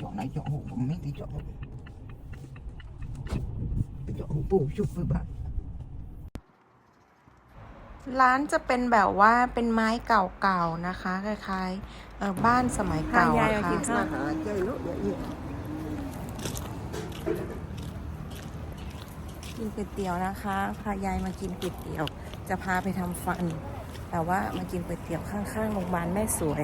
chỗ này chỗ hộ mấy cái chỗ hộ cái chỗ hộ bù chụp với bạn ร้านจะเป็นแบบว่าเป็นไม้เก่าๆนะคะ คล้ายๆเออบ้านสมัยเก่าอะค่ะ mà hả chơi lúc vậy gì กินก๋วยเตี๋ยวนะคะ พายายมากินก๋วยเตี๋ยว จะพาไปทำฟัน แต่ว่ามากินก๋วยเตี๋ยวข้างๆโรงพยาบาลแม่สวย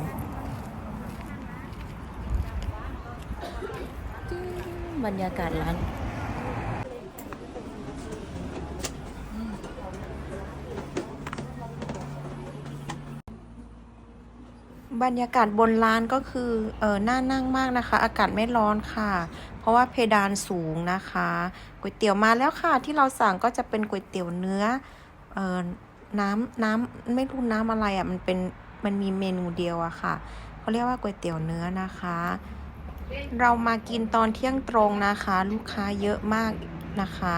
บรรยากาศร้านบรรยากาศบนร้านก็คือเออน่านั่งมากนะคะ อากาศไม่ร้อนค่ะ เพราะว่าเพดานสูงนะคะก๋วยเตี๋ยวมาแล้วค่ะ ที่เราสั่งก็จะเป็นก๋วยเตี๋ยวเนื้อเออ น้ำน้ำไม่รู้น้ำอะไรอะ่ะมันเป็นมันมีเมนูเดียวอะค่ะเขาเรียกว่าก๋วยเตี๋ยวเนื้อนะคะ เรามากินตอนเที่ยงตรงนะคะ ลูกค้าเยอะมากนะคะ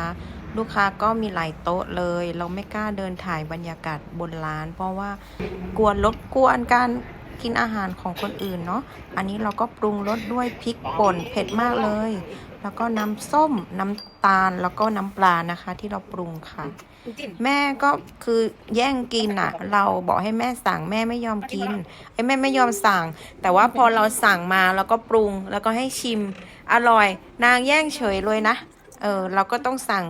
ลูกค้าก็มีหลายโต๊ะเลย เราไม่กล้าเดินถ่ายบรรยากาศบนร้าน เพราะว่ากลัวรบกวนการกินอาหารของคนอื่นเนาะ อันนี้เราก็ปรุงรสด้วยพริกป่นเผ็ดมากเลย แล้วก็น้ำส้มน้ำตาลแล้วก็น้ำปลานะคะ ที่เราปรุงค่ะ แม่ก็คือแย่งกินอะ เราบอกให้แม่สั่งแม่ไม่ยอมกินไอ้แม่ไม่ยอมสั่ง แต่ว่าพอเราสั่งมาแล้วก็ปรุงแล้วก็ให้ชิมอร่อย นางแย่งเฉยเลยนะ เออเราก็ต้องสั่ง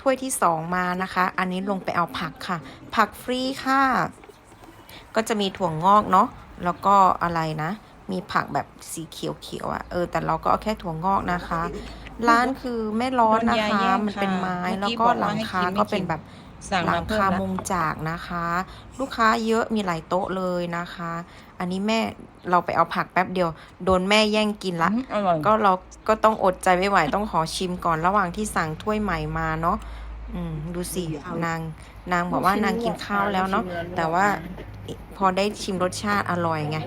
ถ้วยที่สองมานะคะ อันนี้ลงไปเอาผักค่ะ ผักฟรีค่ะ ก็จะมีถั่วงอกเนาะแล้วก็อะไรนะ มีผักแบบสีเขียวๆอะเออแต่เราก็เอาแค่ถั่วงอกนะคะ ร้านคือไม่ร้อนนะคะ มันเป็นไม้แล้วก็หลังคาก็เป็นแบบสั่งหลัมางเพิ่มคาแล้วมุงจากนะคะ ลูกค้าเยอะมีหลายโต๊ะเลยนะคะ อันนี้แม่เราไปเอาผักแป๊บเดียว โดนแม่แย่งกินละอร่อยก็เราก็ต้องอดใจไม่ไหวต้องขอชิมก่อนระหว่างที่สั่งถ้วยใหม่มาเนาะอืมดูสินางนางบอกว่านางกินข้าวแล้วเนาะแต่ว่าพอได้ชิมรสชาติอร่อยไง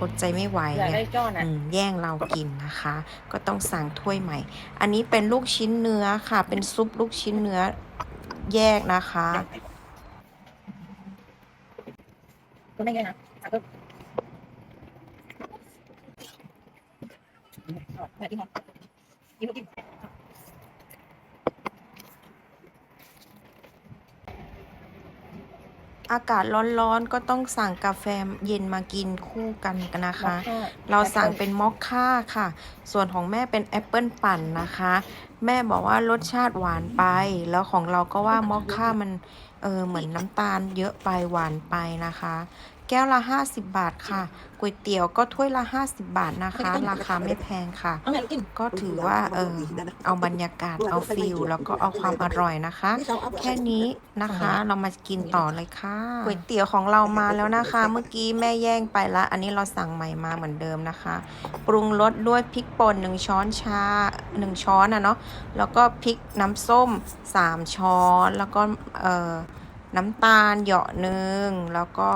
อดใจไม่ไหวอยากไงได้จ้อนอะอืมแย่งเรากินนะคะ ก็ต้องสั่งถ้วยใหม่ อันนี้เป็นลูกชิ้นเนื้อค่ะ เป็นซุปลูกชิ้นเนื้อแยกนะคะก็ไม่เยอะนะอะก็แบบที่หอมยิ้มยิ้ม อากาศร้อนๆ ก็ต้องสั่งกาแฟเย็นมากินคู่กันกันนะคะมอคค่เราสั่งเป็นมอคค่าค่ะ ส่วนของแม่เป็นแอปเปิลปั่นนะคะ แม่บอกว่ารสชาติหวานไป แล้วของเราก็ว่ามอคค่ามันเออเหมือนน้ำตาลเยอะไปหวานไปนะคะ แก้วละ 50 บาทค่ะก๋วยเตี๋ยวก็ถ้วยละ 50 บาทนะคะ ราคาไม่แพงค่ะเอาไงลูกกินก็ถือว่าเออเอาบรรยากาศเอาฟิลแล้วก็เอาความอร่อยนะคะ แค่นี้นะคะเรามากินต่อเลยค่ะก๋วยเตี๋ยวของเรามาแล้วนะคะ เมื่อกี้แม่แย่งไปละ อันนี้เราสั่งใหม่มาเหมือนเดิมนะคะ ปรุงรสด้วยพริกป่นหนึ่งช้อนชาหนึ่งช้อนนะเนาะแล้วก็พริกน้ำส้มสามช้อนแล้วก็เอ่อน้ำตาลเหยาะหนึ่งแล้วก็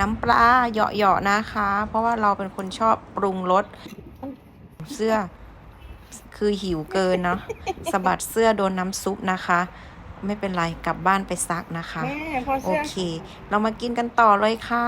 น้ำปลาเหยาะๆนะคะ เพราะว่าเราเป็นคนชอบปรุงรสเสื้อคือหิวเกินเนาะสะบัดเสื้อโดนน้ำซุปนะคะ ไม่เป็นไรกลับบ้านไปซักนะคะแม่พอโอเสื้อเค เรามากินกันต่อเลยค่ะ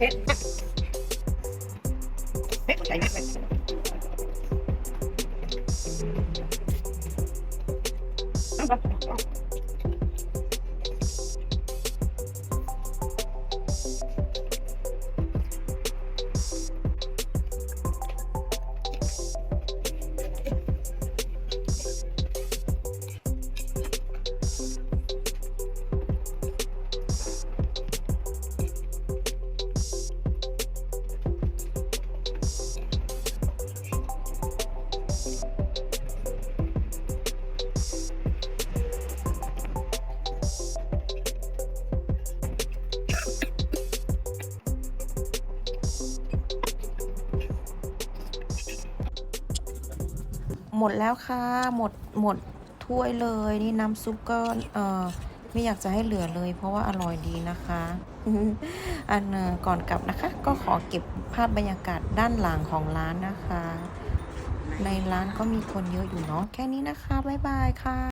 เพชรเพชรใส่เพชร หมดแล้วค่ะ หมดหมดถ้วยเลยนี่น้ำซุปก็เออไม่อยากจะให้เหลือเลย เพราะว่าอร่อยดีนะคะ อันก่อนกลับนะคะ ก็ขอเก็บภาพบรรยากาศด้านหลังของร้านนะคะ ในร้านก็มีคนเยอะอยู่เนาะแค่นี้นะคะ บ๊ายบายค่ะ